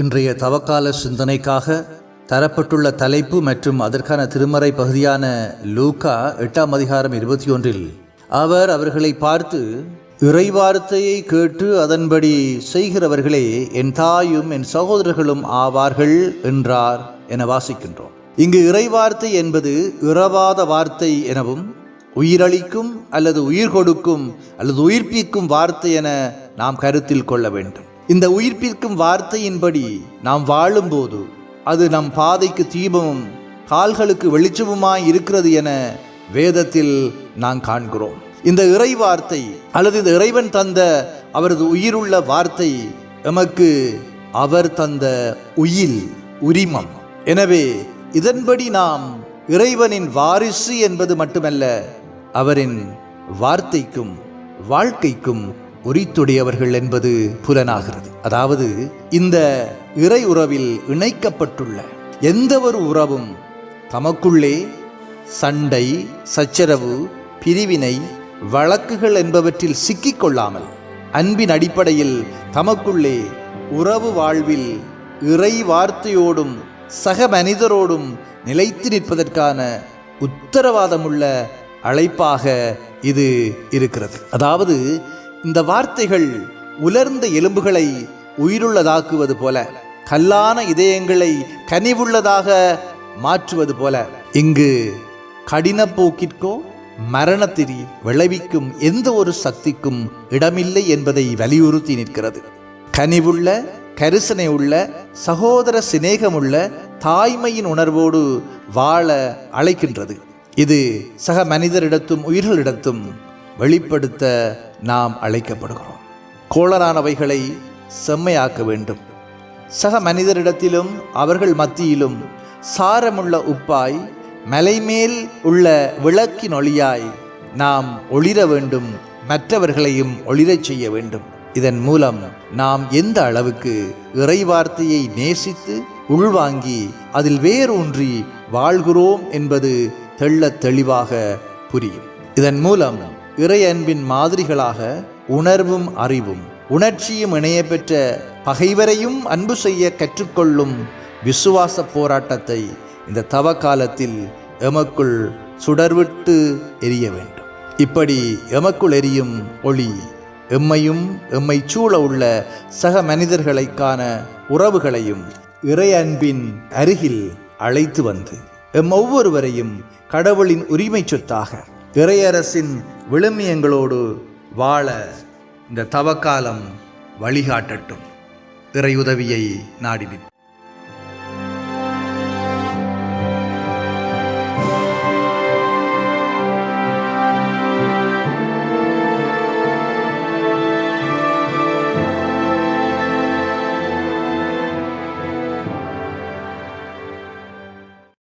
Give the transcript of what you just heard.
இன்றைய தவக்கால சிந்தனைக்காக தரப்பட்டுள்ள தலைப்பு மற்றும் அதற்கான திருமறை பகுதியான லூக்கா எட்டாம் அதிகாரம் இருபத்தி ஒன்றில் அவர் அவர்களை பார்த்து இறைவார்த்தையை கேட்டு அதன்படி செய்கிறவர்களே என் தாயும் என் சகோதரர்களும் ஆவார்கள் என்றார் என வாசிக்கின்றோம். இங்கு இறைவார்த்தை என்பது இறவாத வார்த்தை எனவும் உயிரளிக்கும் அல்லது உயிர் கொடுக்கும் அல்லது உயிர்ப்பிக்கும் வார்த்தை என நாம் கருத்தில் கொள்ள வேண்டும். இந்த உயிர்ப்பிற்கும் வார்த்தையின்படி நாம் வாழும்போது அது நம் பாதைக்கு தீபமும் கால்களுக்கு வெளிச்சமுமாய் இருக்கிறது என வேதத்தில் நாம் காண்கிறோம். இந்த இறை வார்த்தை அல்லது இந்த இறைவன் தந்த அவரது உயிருள்ள வார்த்தை எமக்கு அவர் தந்த உயில் உரிமம். எனவே இதன்படி நாம் இறைவனின் வாரிசு என்பது மட்டுமல்ல அவரின் வார்த்தைக்கும் வாழ்க்கைக்கும் உரித்துடையவர்கள் என்பது புலனாகிறது. அதாவது இந்த இறை உறவில் இணைக்கப்பட்டுள்ள எந்த ஒரு உறவும் தமக்குள்ளே சண்டை சச்சரவு பிரிவினை வழக்குகள் என்பவற்றில் சிக்கிக்கொள்ளாமல் அன்பின் அடிப்படையில் தமக்குள்ளே உறவு வாழ்வில் இறை வார்த்தையோடும் சக மனிதரோடும் நிலைத்து நிற்பதற்கான உத்தரவாதமுள்ள அழைப்பாக இது இருக்கிறது. அதாவது இந்த வார்த்தைகள் உலர்ந்த எலும்புகளை உயிருள்ளதாக்குவது போல கல்லான இதயங்களை கனிவுள்ளதாக மாற்றுவது போல இங்கு கடின போக்கிற்கோ மரணத்திரி விளைவிக்கும் எந்த ஒரு சக்திக்கும் இடமில்லை என்பதை வலியுறுத்தி நிற்கிறது. கனிவுள்ள கரிசனை உள்ள சகோதர சிநேகமுள்ள தாய்மையின் உணர்வோடு வாழ அழைக்கின்றது. இது சக மனிதரிடத்தும் உயிர்களிடத்தும் வெளிப்படுத்த நாம் அழைக்கப்படுகிறோம். கோளரானவைகளை செம்மையாக்க வேண்டும். சக மனிதரிடத்திலும் அவர்கள் மத்தியிலும் சாரமுள்ள உப்பாய் மலைமேல் உள்ள விளக்கின் ஒளியாய் நாம் ஒளிர வேண்டும் மற்றவர்களையும் ஒளிரச் செய்ய வேண்டும். இதன் மூலம் நாம் எந்த அளவுக்கு இறைவார்த்தையை நேசித்து உள்வாங்கி அதில் வேரூன்றி வாழ்கிறோம் என்பது தெள்ளத் தெளிவாக புரியும். இதன் மூலம் இறை அன்பின் மாதிரிகளாக உணர்வும் அறிவும் உணர்ச்சியும் இணைய பெற்ற பகைவரையும் அன்பு செய்ய கற்றுக்கொள்ளும் விசுவாச போராட்டத்தை இந்த தவ காலத்தில் எமக்குள் சுடர்விட்டு எரிய வேண்டும். இப்படி எமக்குள் எரியும் ஒளி எம்மையும் எம்மை சூழ உள்ள சக மனிதர்களைக்கான உறவுகளையும் இறை அன்பின் அருகில் அழைத்து வந்து எம் ஒவ்வொருவரையும் கடவுளின் உரிமை சொத்தாக இறையரசின் விழுமியங்களோடு வாழ இந்த தவக்காலம் வழிகாட்டட்டும். இறையுதவியை உதவியை